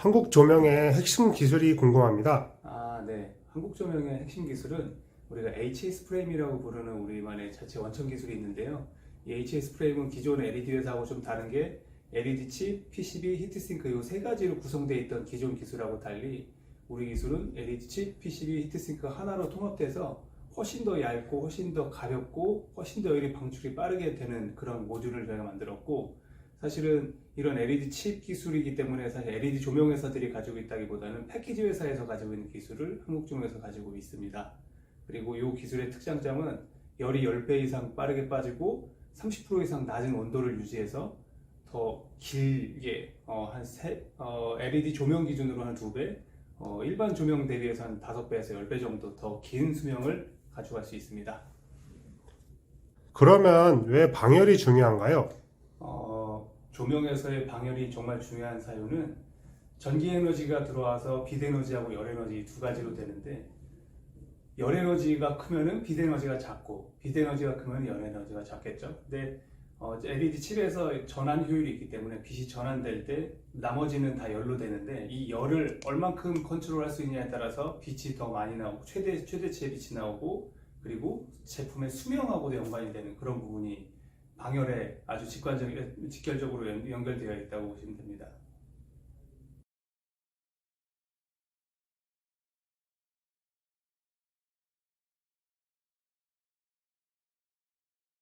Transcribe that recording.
한국 조명의 핵심 기술이 궁금합니다. 아, 네. 한국 조명의 핵심 기술은 우리가 HS 프레임이라고 부르는 우리만의 자체 원천 기술이 있는데요. 이 HS 프레임은 기존의 LED 회사하고 좀 다른 게 LED 칩, PCB, 히트싱크 이 세 가지로 구성되어 있던 기존 기술하고 달리 우리 기술은 LED 칩, PCB, 히트싱크 하나로 통합돼서 훨씬 더 얇고 훨씬 더 가볍고 훨씬 더 열이 방출이 빠르게 되는 그런 모듈을 저희가 만들었고 사실은 이런 LED 칩 기술이기 때문에 사실 LED 조명 회사들이 가지고 있다기보다는 패키지 회사에서 가지고 있는 기술을 한국 조명에서 가지고 있습니다. 그리고 이 기술의 특장점은 열이 10배 이상 빠르게 빠지고 30% 이상 낮은 온도를 유지해서 더 길게 어, 한 세, 어, LED 조명 기준으로 한 2배, 어, 일반 조명 대비해서 한 5배에서 10배 정도 더 긴 수명을 가져갈 수 있습니다. 그러면 왜 방열이 중요한가요? 어, 조명에서의 방열이 정말 중요한 사유는 전기 에너지가 들어와서 빛 에너지하고 열 에너지 두 가지로 되는데 열 에너지가 크면은 빛 에너지가 작고 빛 에너지가 크면 열 에너지가 작겠죠. 근데 어, LED 칩에서 전환 효율이 있기 때문에 빛이 전환될 때 나머지는 다 열로 되는데 이 열을 얼만큼 컨트롤할 수 있냐에 따라서 빛이 더 많이 나오고 최대 최대치의 빛이 나오고 그리고 제품의 수명하고도 연관이 되는 그런 부분이 방열에 아주 직관적, 직결적으로 연- 연결되어 있다고 보시면 됩니다.